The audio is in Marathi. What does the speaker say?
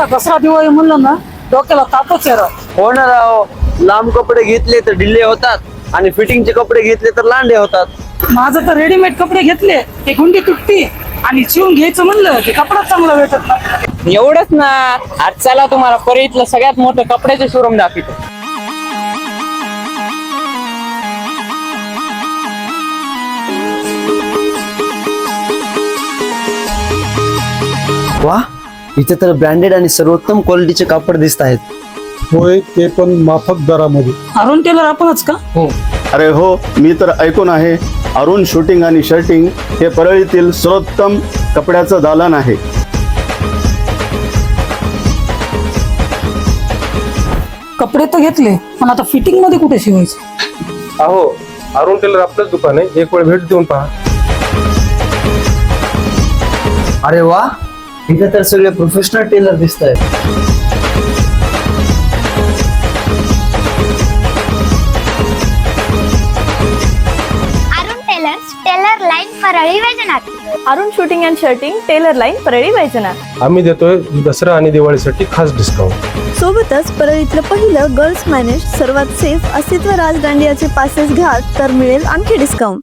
आता दसरा दिवाळी म्हणलं ना डोक्याला तापच आहे राव. हो ना राव. लांब कपडे घेतले तर ढिल्ले होतात आणि फिटिंगचे कपडे घेतले तर लांडे होतात. माझं तर रेडीमेड कपडे घेतले ते गुंडी तुटती आणि शिवून घ्यायचं म्हणलं की कपडा चांगला भेटत नाही. एवढंच ना. आज चला तुम्हाला परळीतलं सगळ्यात मोठं कपड्याचे शोरूम दाखवतो. वा. इथे तर ब्रँडेड आणि सर्वोत्तम क्वालिटीचे कापड दिसत आहेत. होय ते पण माफक दरामध्ये. अरुण टेलर आपणच का? अरे हो मी तर ऐकून आहे अरुण शूटिंग आणि शर्टिंग हे परळीतील सर्वोत्तम कपड्याचं दालन आहे. कपडे तर घेतले पण आता फिटिंगमध्ये कुठे शिवायचं? अहो अरुण टेलर आपलंच दुकान आहे एक वेळ भेट देऊन पहा. अरे वा इथे तर सगळे प्रोफेशनल टेलर दिसत आहेत Arun tailors tailor line Parli Vaijnath. Arun shooting and shirting tailor line Parli Vaijnath. आम्ही देतोय दसरा आणि दिवाळीसाठी खास डिस्काउंट सोबतच परळीतलं पहिलं गर्ल्स मॅनेज सर्वात सेफ अस्तित्व राज दांडियाचे पासेस घ्या तर मिळेल आणखी डिस्काउंट